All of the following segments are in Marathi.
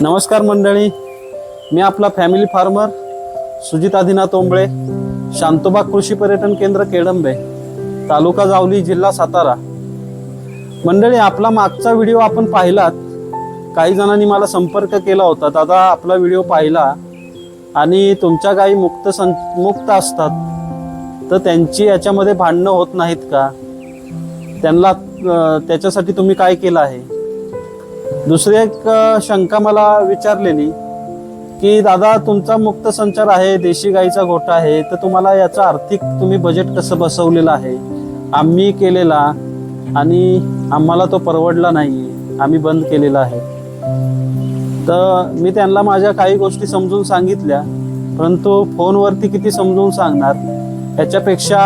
नमस्कार मंडळी. मी आपला फॅमिली फार्मर सुजित आदिनाथ तोंबळे शांतोबा कृषी पर्यटन केंद्र केडंबे तालुका जावली जिल्हा सातारा. मंडळी आपला मागचा व्हिडिओ आपण पाहिलात. काही जणांनी मला संपर्क केला होता. दादा आपला व्हिडिओ पाहिला आणि तुमच्या गायी मुक्त सं मुक्त असतात. तर त्यांची याच्यामध्ये भांडणं होत नाहीत का? त्यांना त्याच्यासाठी तुम्ही काय केलं आहे? दुसरी एक शंका मला विचारलेली की दादा तुमचा मुक्त संचार आहे देशी गाईचा गोठा आहे तर तुम्हाला याचं आर्थिक तुम्ही बजेट कसं बसवलेलं आहे? आम्ही केलेला आणि आम्हाला तो परवडला नाही आम्ही बंद केलेला आहे. तर मी त्यांना माझ्या काही गोष्टी समजून सांगितल्या परंतु फोनवरती किती समजून सांगणार? याच्यापेक्षा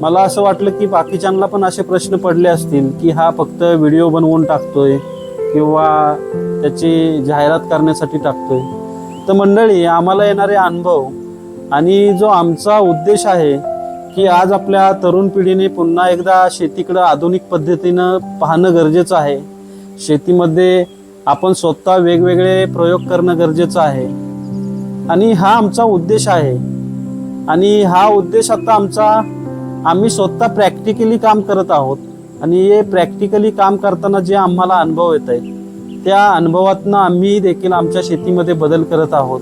मला असं वाटलं की बाकीच्यांना पण असे प्रश्न पडले असतील की हा फक्त व्हिडिओ बनवून टाकतोय. किंवा त्याची जाहिरात करण्यासाठी टाकतोय. तर मंडळी आम्हाला येणारे अनुभव आणि जो आमचा उद्देश आहे की आज आपल्या तरुण पिढीने पुन्हा एकदा शेतीकडं आधुनिक पद्धतीनं पाहणं गरजेचं आहे. शेतीमध्ये आपण स्वतः वेगवेगळे प्रयोग करणं गरजेचं आहे. आणि हा आमचा उद्देश आहे. आणि हा उद्देश आता आमचा आम्ही स्वतः प्रॅक्टिकली काम करत आहोत. आणि हे प्रॅक्टिकली काम करताना जे आम्हाला अनुभव येत आहेत त्या अनुभवातनं आम्ही देखील आमच्या शेतीमध्ये बदल करत आहोत.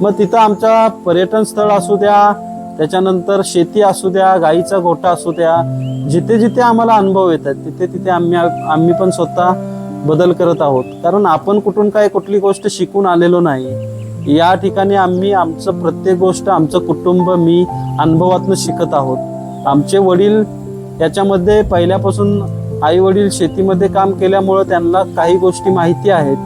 मग तिथं आमच्या पर्यटन स्थळ असू द्या त्याच्यानंतर शेती असू द्या गाईचा गोठा असू द्या जिथे जिथे आम्हाला अनुभव येतात तिथे तिथे आम्ही आम्ही पण स्वतः बदल करत आहोत. कारण आपण कुठून काय कुठली गोष्ट शिकून आलेलो नाही. या ठिकाणी आम्ही आमचं प्रत्येक गोष्ट आमचं कुटुंब मी अनुभवातनं शिकत आहोत. आमचे वडील याच्यामध्ये पहिल्यापासून आई वडील शेतीमध्ये काम केल्यामुळं त्यांना काही गोष्टी माहिती आहेत.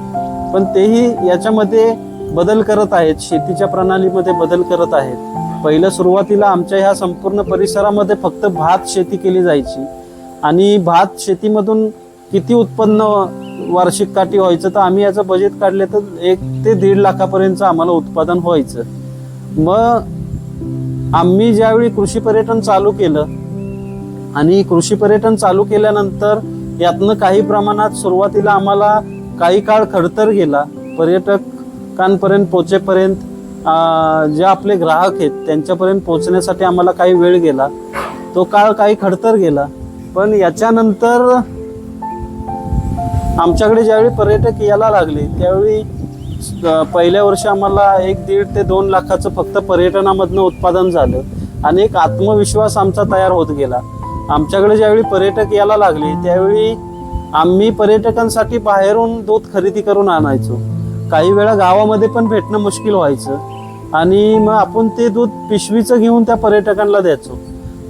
पण तेही याच्यामध्ये बदल करत आहेत शेतीच्या प्रणालीमध्ये बदल करत आहेत. पहिलं सुरुवातीला आमच्या ह्या संपूर्ण परिसरामध्ये फक्त भात शेती केली जायची. आणि भात शेतीमधून किती उत्पन्न वार्षिक काठी व्हायचं तर आम्ही याचं बजेट काढले तर एक ते दीड लाखापर्यंत आम्हाला उत्पादन व्हायचं. मग आम्ही ज्यावेळी कृषी पर्यटन चालू केलं आणि कृषी पर्यटन चालू केल्यानंतर यातनं काही प्रमाणात सुरुवातीला आम्हाला काही काळ खडतर गेला. पर्यटकांपर्यंत पोचेपर्यंत जे आपले ग्राहक आहेत त्यांच्यापर्यंत पोचण्यासाठी आम्हाला काही वेळ गेला. तो काळ काही खडतर गेला. पण याच्यानंतर आमच्याकडे ज्यावेळी पर्यटक यायला लागले त्यावेळी पहिल्या वर्षी आम्हाला एक दीड ते दोन लाखाचं फक्त पर्यटनामधनं उत्पादन झालं. आणि एक आत्मविश्वास आमचा तयार होत गेला. आमच्याकडे ज्यावेळी पर्यटक यायला लागले त्यावेळी आम्ही पर्यटकांसाठी बाहेरून दूध खरेदी करून आणायचो. काही वेळा गावामध्ये पण भेटणं मुश्किल व्हायचं. आणि मग आपण ते दूध पिशवीचं घेऊन त्या पर्यटकांना द्यायचो.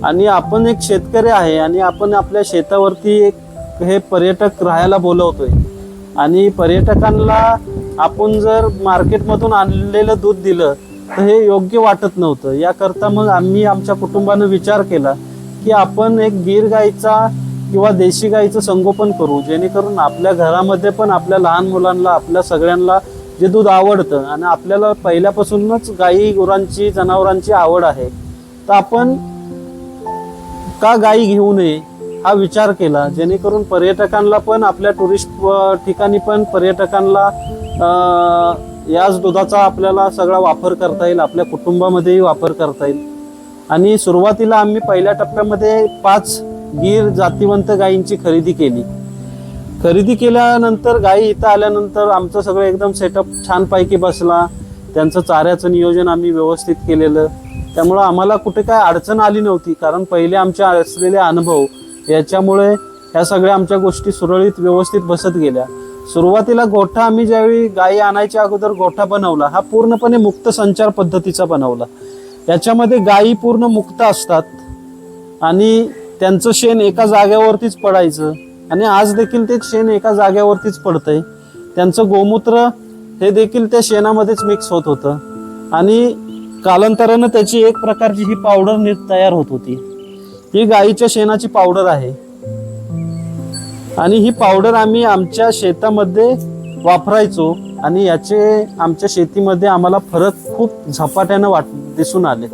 आणि आपण एक शेतकरी आहे आणि आपण आपल्या शेतावरती एक हे पर्यटक राहायला बोलवतोय. आणि पर्यटकांना आपण जर मार्केटमधून आणलेलं दूध दिलं तर हे योग्य वाटत नव्हतं. याकरता मग आम्ही आमच्या कुटुंबानं विचार केला की आपण एक गीर गाईचा किंवा देशी गाईचं संगोपन करू जेणेकरून आपल्या घरामध्ये पण आपल्या लहान मुलांना आपल्या सगळ्यांना जे दूध आवडतं आणि आपल्याला पहिल्यापासूनच गाई गुरांची जनावरांची आवड आहे तर आपण का गाई घेऊ नये हा विचार केला जेणेकरून पर्यटकांना पण आपल्या टुरिस्ट ठिकाणी पण पर्यटकांना याच दुधाचा आपल्याला सगळा वापर करता येईल आपल्या कुटुंबामध्येही वापर करता येईल. आणि सुरुवातीला आम्ही पहिल्या टप्प्यामध्ये पाच गीर जातीवंत गायींची खरेदी केली. खरेदी केल्यानंतर गायी इथं आल्यानंतर आमचं सगळं एकदम सेटअप छानपैकी बसला. त्यांचं चाऱ्याचं नियोजन आम्ही व्यवस्थित केलेलं. त्यामुळं आम्हाला कुठे काय अडचण आली नव्हती कारण पहिले आमच्या असलेले अनुभव याच्यामुळे ह्या सगळ्या आमच्या गोष्टी सुरळीत व्यवस्थित बसत गेल्या. सुरुवातीला गोठा आम्ही ज्यावेळी गायी आणायच्या अगोदर गोठा बनवला हा पूर्णपणे मुक्त संचार पद्धतीचा बनवला. याच्यामध्ये गायी पूर्ण मुक्त असतात आणि त्यांचं शेण एका जाग्यावरतीच पडायचं. आणि आज देखील ते शेण एका जाग्यावरतीच पडतंय. त्यांचं गोमूत्र हे देखील त्या शेणामध्येच मिक्स होत होतं. आणि कालांतरानं त्याची एक प्रकारची ही पावडर नीट तयार होत होती. ही गाईच्या शेणाची पावडर आहे. आणि ही पावडर आम्ही आमच्या शेतामध्ये वापरायचो आणि याचे आमच्या शेतीमध्ये आम्हाला फरक खूप झपाट्यानं वाट दिसून आले.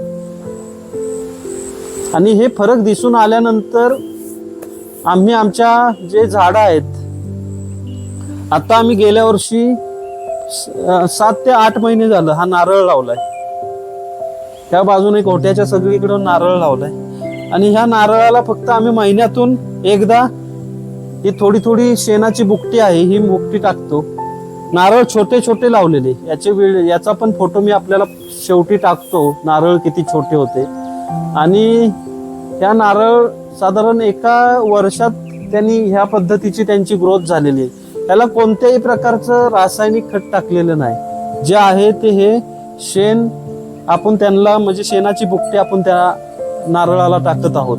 आणि हे फरक दिसून आल्यानंतर आम्ही आमच्या जे झाडं आहेत आता आम्ही गेल्या वर्षी सात ते आठ महिने झालं हा नारळ लावलाय. त्या बाजूने गोट्याच्या सगळीकडून नारळ लावलाय. आणि ह्या नारळाला फक्त आम्ही महिन्यातून एकदा ही थोडी थोडी शेणाची बुकटी आहे ही बुकटी टाकतो. नारळ छोटे छोटे लावलेले. याचे वेळ याचा पण फोटो मी आपल्याला शेवटी टाकतो नारळ किती छोटे होते. आणि त्या नारळ साधारण एका वर्षात त्यांनी ह्या पद्धतीची त्यांची ग्रोथ झालेली आहे. त्याला कोणत्याही प्रकारचं रासायनिक खत टाकलेलं नाही. जे आहे ते हे शेण आपण त्यांना म्हणजे शेणाची बुकटी आपण त्या नारळाला टाकत आहोत.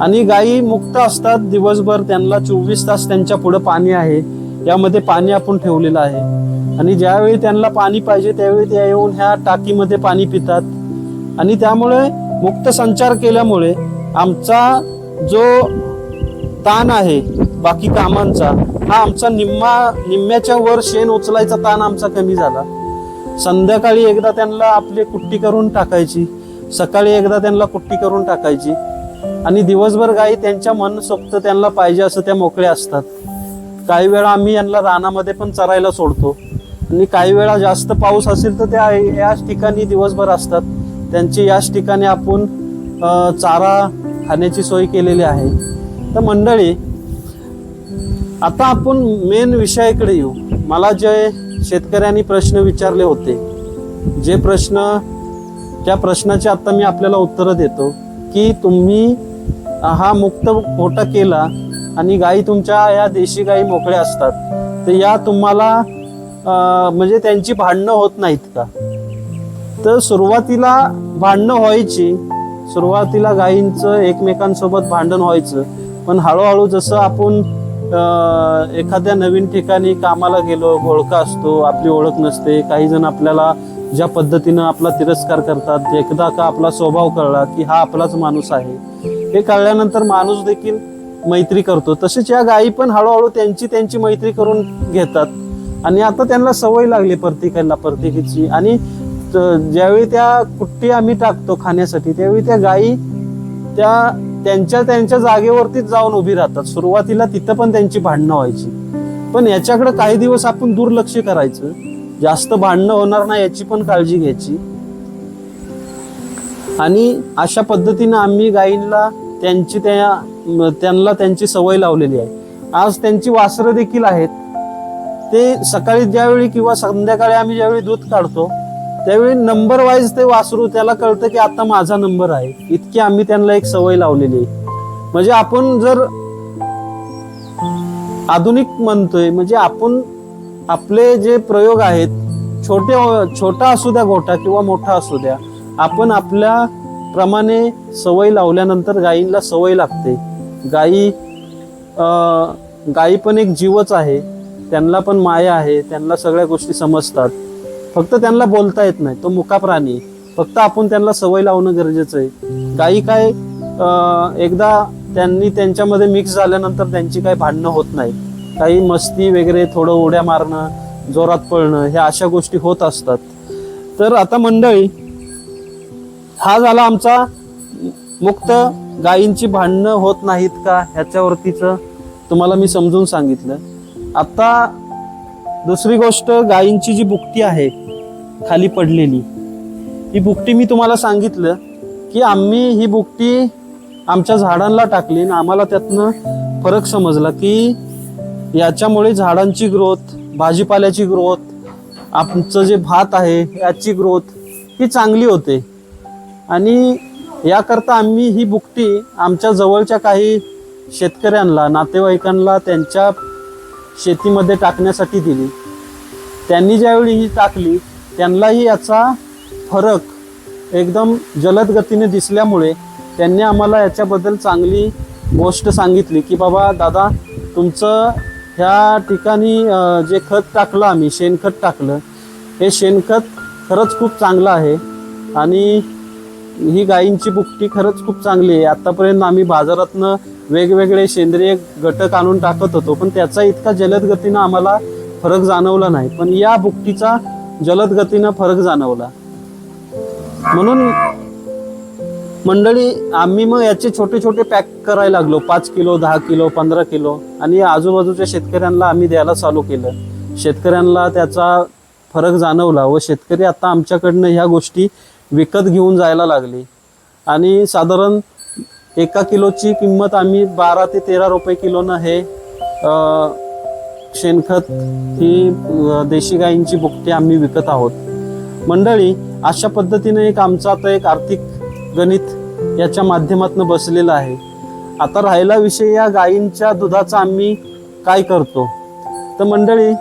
आणि गायी मुक्त असतात दिवसभर त्यांना चोवीस तास त्यांच्या पुढे पाणी आहे. यामध्ये पाणी आपण ठेवलेलं आहे. आणि ज्यावेळी त्यांना पाणी पाहिजे त्यावेळी ते येऊन ह्या टाकीमध्ये पाणी पितात. आणि त्यामुळे मुक्त संचार केल्यामुळे आमचा जो ताण आहे बाकी कामांचा हा आमचा निम्मा निम्म्याच्या वर शेण उचलायचा ताण आमचा कमी झाला. संध्याकाळी एकदा त्यांना आपली कुट्टी करून टाकायची. सकाळी एकदा त्यांना कुट्टी करून टाकायची. आणि दिवसभर गाई त्यांच्या मन सोबत त्यांना पाहिजे असं त्या मोकळ्या असतात. काही वेळा आम्ही यांना रानामध्ये पण चरायला सोडतो. आणि काही वेळा जास्त पाऊस असेल तर त्या याच ठिकाणी दिवसभर असतात. त्यांची याच ठिकाणी आपण चारा खाण्याची सोय केलेली आहे. तर मंडळी आता आपण मेन विषयाकडे येऊ. मला जे शेतकऱ्यांनी प्रश्न विचारले होते जे प्रश्न त्या प्रश्नाचे आता मी आपल्याला उत्तरं देतो की तुम्ही हा मुक्त गोटा केला आणि गायी तुमच्या या देशी गायी मोकळ्या असतात. तर या तुम्हाला म्हणजे त्यांची भांडणं होत नाहीत का? तर सुरुवातीला भांडणं व्हायची. सुरुवातीला गायींचं एकमेकांसोबत भांडण व्हायचं. पण हळूहळू जसं आपण एखाद्या नवीन ठिकाणी कामाला गेलो ओळखा असतो आपली ओळख नसते काही जण आपल्याला ज्या पद्धतीनं आपला तिरस्कार करतात एकदा का आपला स्वभाव कळला की हा आपलाच माणूस आहे. हे कळल्यानंतर माणूस देखील मैत्री करतो. तसेच या गायी पण हळूहळू त्यांची त्यांची मैत्री करून घेतात. आणि आता त्यांना सवय लागली प्रत्येकाला प्रत्येकीची. आणि ज्यावेळी त्या कुट्टी आम्ही टाकतो खाण्यासाठी त्यावेळी त्या गायी त्या त्यांच्या त्यांच्या जागेवरतीच जाऊन उभी राहतात. सुरुवातीला तिथं पण त्यांची भांडणं व्हायची. पण याच्याकडे काही दिवस आपण दुर्लक्ष करायचं. जास्त भांडणं होणार नाही याची पण काळजी घ्यायची. आणि अशा पद्धतीनं आम्ही गायींना त्यांची त्या त्यांना त्यांची सवय लावलेली आहे. आज त्यांची वासरं देखील आहेत. ते सकाळी ज्यावेळी किंवा संध्याकाळी आम्ही ज्यावेळी दूध काढतो त्यावेळी नंबर वाईज ते वासरू त्याला कळतं की आता माझा नंबर आहे. इतकी आम्ही त्यांना एक सवय लावलेली आहे. म्हणजे आपण जर आधुनिक म्हणतोय म्हणजे आपण आपले जे प्रयोग आहेत छोटे छोटा असू द्या गोठा किंवा मोठा असू द्या आपण आपल्या प्रमाणे सवय लावल्यानंतर गायींना सवय लागते. गायी गाई गायी पण एक जीवच आहे. त्यांना पण माया आहे. त्यांना सगळ्या गोष्टी समजतात. फक्त त्यांना बोलता येत नाही. तो मुका प्राणी फक्त आपण त्यांना सवय लावणं गरजेचं आहे. गायी काय एकदा त्यांनी त्यांच्यामध्ये मिक्स झाल्यानंतर त्यांची काही भांडणं होत नाही. काही मस्ती वगैरे थोडं उड्या मारणं जोरात पळणं ह्या अशा गोष्टी होत असतात. तर आता मंडळी हा झाला आमचा मुक्त. गायींची भांडणं होत नाहीत का? ह्याच्यावरतीचं तुम्हाला मी समजून सांगितलं. आता दुसरी गोष्ट गायींची जी बुकटी आहे खाली पडलेली ही बुकटी मी तुम्हाला सांगितलं की आम्ही ही बुकटी आमच्या झाडांना टाकली आणि आम्हाला त्यातनं फरक समजला की याच्यामुळे झाडांची ग्रोथ भाजीपाल्याची ग्रोथ आमचं जे भात आहे याची ग्रोथ ही चांगली होते. आणि याकरता आम्ही ही बुकटी आमच्या जवळच्या काही शेतकऱ्यांना नातेवाईकांना त्यांच्या शेतीमध्ये टाकण्यासाठी दिली. त्यांनी ज्यावेळी ही टाकली त्यांनाही याचा फरक एकदम जलद गतीने दिसल्यामुळे त्यांनी आम्हाला याच्याबद्दल चांगली गोष्ट सांगितली की बाबा दादा तुमचं ह्या ठिकाणी जे खत टाकलं आम्ही शेणखत टाकलं हे शेणखत खरंच खूप चांगलं आहे आणि ही गायींची बुकटी खरंच खूप चांगली आहे. आतापर्यंत आम्ही बाजारातनं वेगवेगळे सेंद्रिय घटक आणून टाकत होतो पण त्याचा इतका जलद गतीनं आम्हाला फरक जाणवला नाही. पण या बुकटीचा जलद गतीनं फरक जाणवला. म्हणून मंडळी आम्ही मग याचे छोटे छोटे पॅक करायला लागलो. पाच किलो दहा किलो पंधरा किलो. आणि आजूबाजूच्या शेतकऱ्यांना आम्ही द्यायला चालू केलं. शेतकऱ्यांना त्याचा फरक जाणवला व शेतकरी आता आमच्याकडनं ह्या गोष्टी विकत घेऊन जायला लागले. आणि साधारण एका किलोची किंमत आम्ही बारा ते तेरा रुपये किलोनं हे शेणखत ही देशी गायींची बुकटी आम्ही विकत आहोत. मंडळी अशा पद्धतीने एक आमचं आता एक आर्थिक गणित याच्या माध्यमातून बसलेलं आहे. आता राहिला विषय या गायींच्या दुधाचा आम्ही काय करतो? तर मंडळी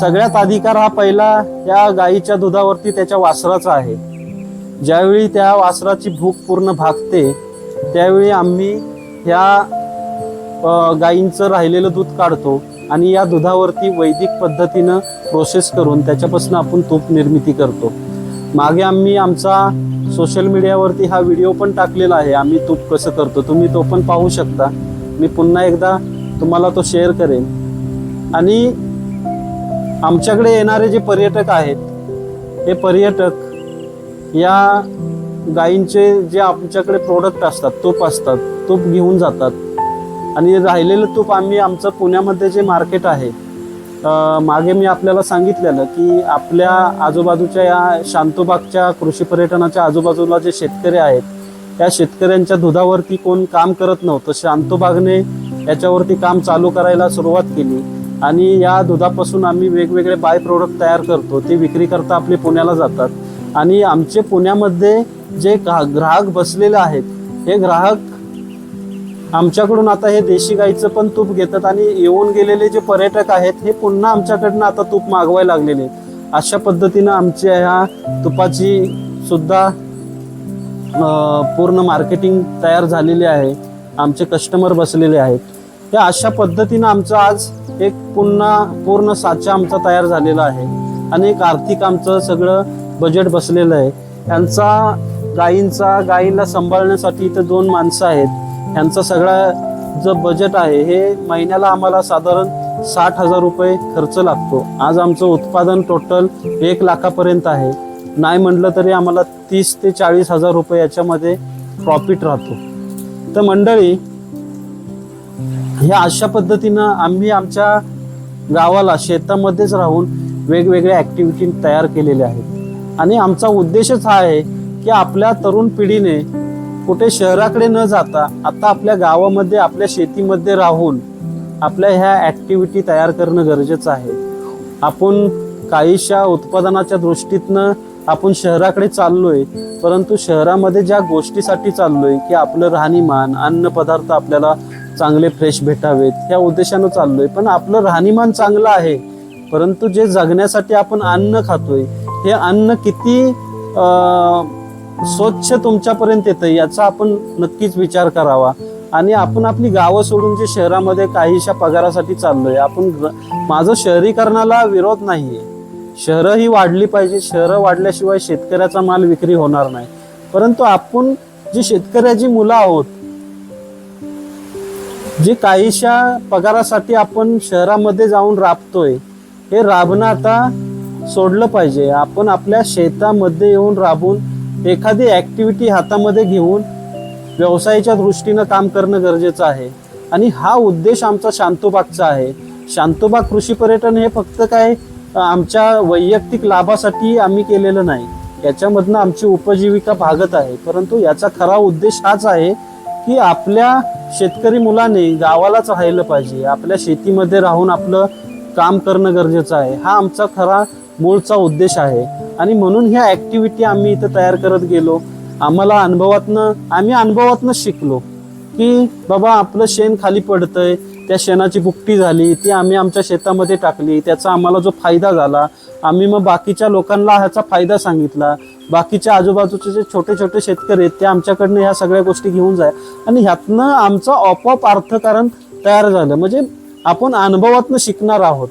सगळ्यात अधिकार हा पहिला या गायीच्या दुधावरती त्याच्या वासराचा आहे. ज्यावेळी त्या वासराची भूक पूर्ण भागते त्यावेळी आम्ही ह्या गाईंचं राहिलेलं दूध काढतो आणि या दुधावरती वैदिक पद्धतीनं प्रोसेस करून त्याच्यापासून आपण तूप निर्मिती करतो. मागे आम्ही आमचा सोशल मीडियावरती हा व्हिडिओ पण टाकलेला आहे आम्ही तूप कसं करतो तुम्ही तो पण पाहू शकता. मी पुन्हा एकदा तुम्हाला तो शेअर करेन. आणि आमच्याकडे येणारे जे पर्यटक आहेत हे पर्यटक या गायींचे जे आमच्याकडे प्रोडक्ट असतात तूप असतात तूप घेऊन जातात. आणि राहिलेलं तूप आम्ही आमचं पुण्यामध्ये जे मार्केट आहे मागे मी आपल्याला सांगितलेलं की आपल्या आजूबाजूच्या या शांतोबागच्या कृषी पर्यटनाच्या आजूबाजूला जे शेतकरी आहेत त्या शेतकऱ्यांच्या दुधावरती कोण काम करत नव्हतं. शांतोबागने याच्यावरती काम चालू करायला सुरुवात केली. आणि या दुधापासून आम्ही वेगवेगळे बाय प्रोडक्ट तयार करतो. ते विक्री करता आपले पुण्याला जातात. आणि आमचे पुण्यामध्ये जे ग्राहक बसलेले आहेत हे ग्राहक आमच्याकडून आता हे देशी गाईचं पण तूप घेतात आणि येऊन गेलेले जे पर्यटक आहेत हे पुन्हा आमच्याकडनं आता तूप मागवायला लागलेले अशा पद्धतीनं आमच्या ह्या तुपाची सुद्धा पूर्ण मार्केटिंग तयार झालेली आहे. आमचे कस्टमर बसलेले आहेत. हे अशा पद्धतीनं आमचं आज एक पुन्हा पूर्ण साचा आमचा तयार झालेला आहे. अनेक आर्थिक आमचं सगळं बजेट बसलेलं आहे. यांचा गायींचा गायीला सांभाळण्यासाठी इथं दोन माणसं आहेत. ह्यांचा सगळा जो बजेट आहे हे महिन्याला आम्हाला साधारण साठ हजार रुपये खर्च लागतो. आज आमचं उत्पादन टोटल एक लाखापर्यंत आहे. नाही म्हटलं तरी आम्हाला तीस ते चाळीस हजार रुपये याच्यामध्ये प्रॉफिट राहतो. तर मंडळी ह्या अशा पद्धतीनं आम्ही आमच्या गावाला शेतामध्येच राहून वेगवेगळ्या ॲक्टिव्हिटी तयार केलेल्या आहेत. आणि आमचा उद्देशच हा आहे की आपल्या तरुण पिढीने कुठे शहराकडे न जाता आता आपल्या गावामध्ये आपल्या शेतीमध्ये राहून आपल्या ह्या ॲक्टिव्हिटी तयार करणं गरजेचं आहे. आपण काहीशा उत्पादनाच्या दृष्टीतनं आपण शहराकडे चाललोय परंतु शहरामध्ये ज्या गोष्टीसाठी चाललोय की आपलं राहणीमान अन्न पदार्थ आपल्याला चांगले फ्रेश भेटावेत ह्या उद्देशानं चाललोय. पण आपलं राहणीमान चांगलं आहे परंतु जे जगण्यासाठी आपण अन्न खातोय हे अन्न किती स्वच्छ तुमच्यापर्यंत येतं याचा आपण नक्कीच विचार करावा. आणि आपण आपली गावं सोडून जे शहरामध्ये काहीशा पगारासाठी चाललोय आपण माझं शहरीकरणाला विरोध नाहीये. शहरं ही वाढली पाहिजे शहरं वाढल्याशिवाय शेतकऱ्याचा माल विक्री होणार नाही. परंतु आपण जी शेतकऱ्याची मुलं आहोत जे काहीशा पगारासाठी आपण शहरामध्ये जाऊन राबतोय हे राबणं आता सोडलं पाहिजे. आपण आपल्या शेतामध्ये येऊन राबून एखादी ॲक्टिव्हिटी हातामध्ये घेऊन व्यवसायाच्या दृष्टीनं काम करणं गरजेचं आहे. आणि हा उद्देश आमचा शांतोबागचा आहे. शांतोबाग कृषी पर्यटन हे फक्त काय आमच्या वैयक्तिक लाभासाठी आम्ही केलेलं नाही. याच्यामधनं आमची उपजीविका भागत आहे. परंतु याचा खरा उद्देश हाच आहे की आपल्या शेतकरी मुलाने गावालाच राहिलं पाहिजे. आपल्या शेतीमध्ये राहून आपलं काम करणं गरजेचं आहे. हा आमचा खरा मूळचा उद्देश आहे. आणि म्हणून ह्या ॲक्टिव्हिटी आम्ही इथं तयार करत गेलो. आम्हाला अनुभवातनं आम्ही अनुभवातनं शिकलो की बाबा आपलं शेण खाली पडतंय त्या शेणाची बुकटी झाली ती आम्ही आमच्या शेतामध्ये टाकली त्याचा आम्हाला जो फायदा झाला आम्ही मग बाकीच्या लोकांना ह्याचा फायदा सांगितला. बाकीच्या आजूबाजूचे जे छोटे छोटे शेतकरी आहेत ते आमच्याकडनं ह्या सगळ्या गोष्टी घेऊन जाय. आणि ह्यातनं आमचं आपोआप अर्थकारण तयार झालं. म्हणजे आपण अनुभवातनं शिकणार आहोत.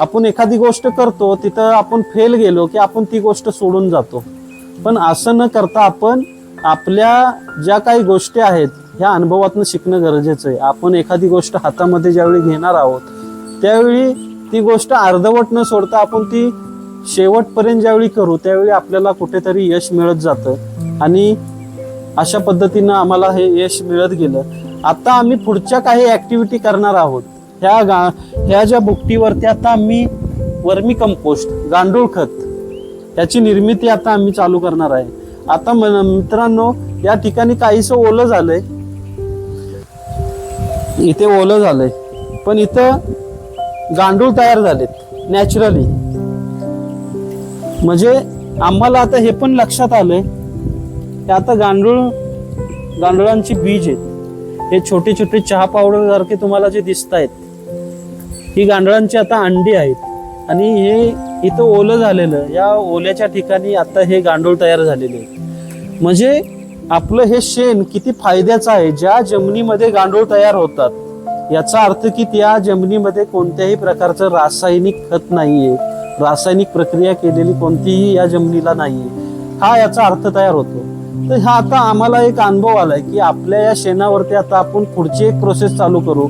आपण एखादी गोष्ट करतो तिथं आपण फेल गेलो की आपण ती गोष्ट सोडून जातो. पण असं न करता आपण आपल्या ज्या काही गोष्टी आहेत ह्या अनुभवातनं शिकणं गरजेचं आहे. आपण एखादी गोष्ट हातामध्ये ज्यावेळी घेणार आहोत त्यावेळी ती गोष्ट अर्धवट न सोडता आपण ती शेवटपर्यंत ज्यावेळी करू त्यावेळी आपल्याला कुठेतरी यश मिळत जातं. आणि अशा पद्धतीनं आम्हाला हे यश मिळत गेलं. आता आम्ही पुढच्या काही ॲक्टिव्हिटी करणार आहोत. ह्या गा ह्या ज्या भुकटीवरती आता आम्ही वर्मी कंपोस्ट गांडूळ खत याची निर्मिती आता आम्ही चालू करणार आहे. आता म- मित्रांनो या ठिकाणी काहीसं ओलं झालंय. इथे ओलं झालंय. पण इथं गांडूळ तयार झालेत नॅचरली म्हणजे आम्हाला आता हे पण लक्षात आलंय की आता गांडूळ गांडुळांची बीज आहेत. हे छोटे छोटे चहा पावडर सारखे तुम्हाला जे दिसत आहेत ही गांडळांची आता अंडी आहेत. आणि हे इथं ओलं झालेलं या ओल्याच्या ठिकाणी आता हे गांडूळ तयार झालेले आहेत. म्हणजे आपलं हे शेण किती फायद्याचं आहे ज्या जमिनीमध्ये गांडूळ तयार होतात याचा अर्थ की त्या जमिनीमध्ये कोणत्याही प्रकारचं रासायनिक खत नाहीये. रासायनिक प्रक्रिया केलेली कोणतीही या जमिनीला नाहीये. हा याचा अर्थ तयार होतो. तर हा आता आम्हाला एक अनुभव आलाय की आपल्या या शेणावरती आता आपण पुढची एक प्रोसेस चालू करू.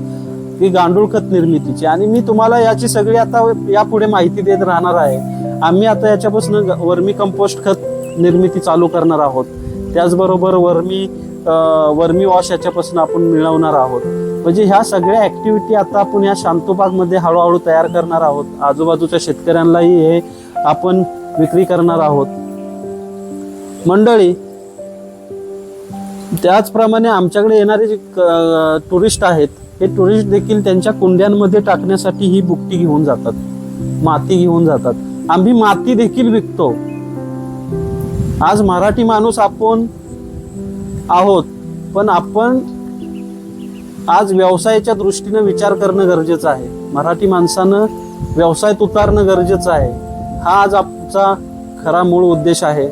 ही गांडूळ खत निर्मितीची. आणि मी तुम्हाला याची सगळी आता यापुढे माहिती देत राहणार आहे. आम्ही आता याच्यापासून वर्मी कंपोस्ट खत निर्मिती चालू करणार आहोत. त्याचबरोबर वर्मी वर्मी वॉश याच्यापासून आपण मिळवणार आहोत. म्हणजे ह्या सगळ्या ऍक्टिव्हिटी आता आपण या शांतोबागमध्ये हळूहळू तयार करणार आहोत. आजूबाजूच्या शेतकऱ्यांनाही हे आपण विक्री करणार आहोत. मंडळी त्याचप्रमाणे आमच्याकडे येणारे जे टुरिस्ट आहेत हे टुरिस्ट देखील त्यांच्या कुंड्यांमध्ये टाकण्यासाठी ही बुकटी घेऊन जातात. माती घेऊन जातात. आम्ही माती देखील विकतो. आज मराठी माणूस आपण आहोत पण आपण आज व्यवसायाच्या दृष्टीनं विचार करणं गरजेचं आहे. मराठी माणसानं व्यवसायात उतारणं गरजेचं आहे. हा आज आमचा खरा मूळ उद्देश आहे.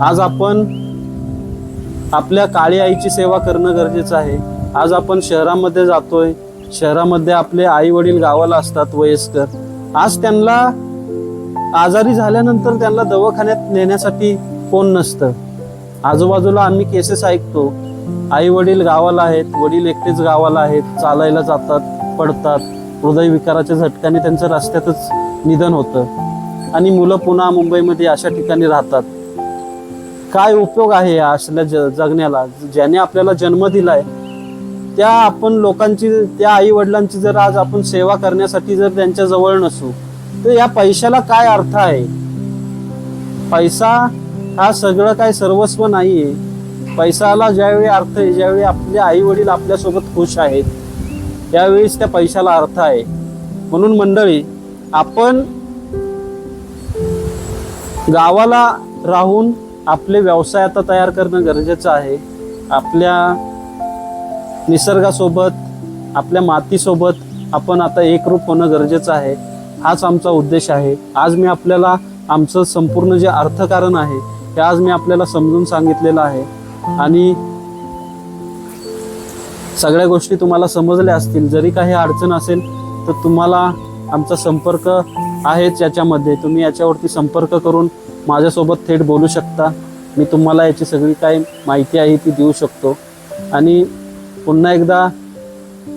आज आपण आपल्या काळी आईची सेवा करणं गरजेचं आहे. आज आपण शहरामध्ये जातोय. शहरामध्ये आपले आई वडील गावाला असतात वयस्कर. आज त्यांना आजारी झाल्यानंतर त्यांना दवाखान्यात नेण्यासाठी कोण नसतं. आजूबाजूला आम्ही केसेस ऐकतो. आई वडील गावाला आहेत वडील एकटेच गावाला आहेत चालायला जातात पडतात. हृदयविकाराच्या झटक्याने त्यांचं रस्त्यातच निधन होतं. आणि मुलं पुन्हा मुंबईमध्ये अशा ठिकाणी राहतात. काय उपयोग आहे असल्या ज जगण्याला? ज्याने आपल्याला जन्म दिलाय त्या आपण लोकांची त्या आई वडिलांची जर आज आपण सेवा करण्यासाठी जर त्यांच्या जवळ नसू तर या पैशाला काय अर्थ आहे? पैसा हा सगळं काय सर्वस्व नाही आहे पैसाला ज्यावेळी अर्थ आहे ज्यावेळी आपले आई वडील आपल्यासोबत खुश आहेत त्यावेळीच त्या पैशाला अर्थ आहे. म्हणून मंडळी आपण गावाला राहून आपले व्यवसाय आता तयार करणं गरजेचं आहे. आपल्या निसर्गासोबत आपल्या मातीसोबत आपण आता एकरूप होणं गरजेचं आहे. हाच आमचा उद्देश आहे. आज मी आपल्याला आमचं संपूर्ण जे अर्थकारण आहे ते आज मी आपल्याला समजून सांगितलेलं आहे. आणि सगळ्या गोष्टी तुम्हाला समजल्या असतील. जरी काही अडचण असेल तर तुम्हाला आमचा संपर्क आहेच याच्यामध्ये. तुम्ही याच्यावरती संपर्क करून माझ्यासोबत थेट बोलू शकता. मी तुम्हाला याची सगळी काय माहिती आहे ती देऊ शकतो. आणि पुन्हा एकदा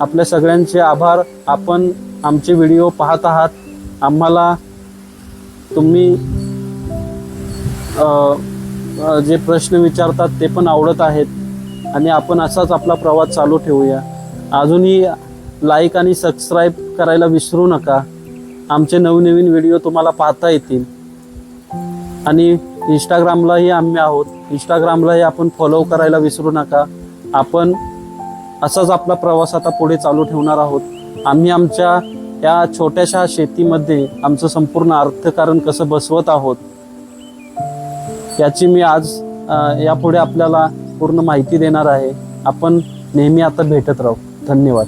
आपल्या सगळ्यांचे आभार. आपण आमचे व्हिडिओ पाहत आहात. आम्हाला तुम्ही जे प्रश्न विचारतात ते पण आवडत आहेत. आणि आपण असाच आपला प्रवास चालू ठेवूया. अजूनही लाईक आणि सबस्क्राईब करायला विसरू नका. आमचे नवनवीन व्हिडिओ तुम्हाला पाहता येतील. आणि इंस्टाग्रामलाही आम्ही आहोत. इंस्टाग्रामलाही आपण फॉलो करायला विसरू नका. आपण असाच आपला प्रवास आता पुढे चालू ठेवणार आहोत. आम्ही आमच्या या छोट्याशा शेतीमध्ये आमचं संपूर्ण अर्थकारण कसं बसवत आहोत याची मी आज यापुढे आपल्याला पूर्ण माहिती देणार आहे. आपण नेहमी आता भेटत राहू. धन्यवाद.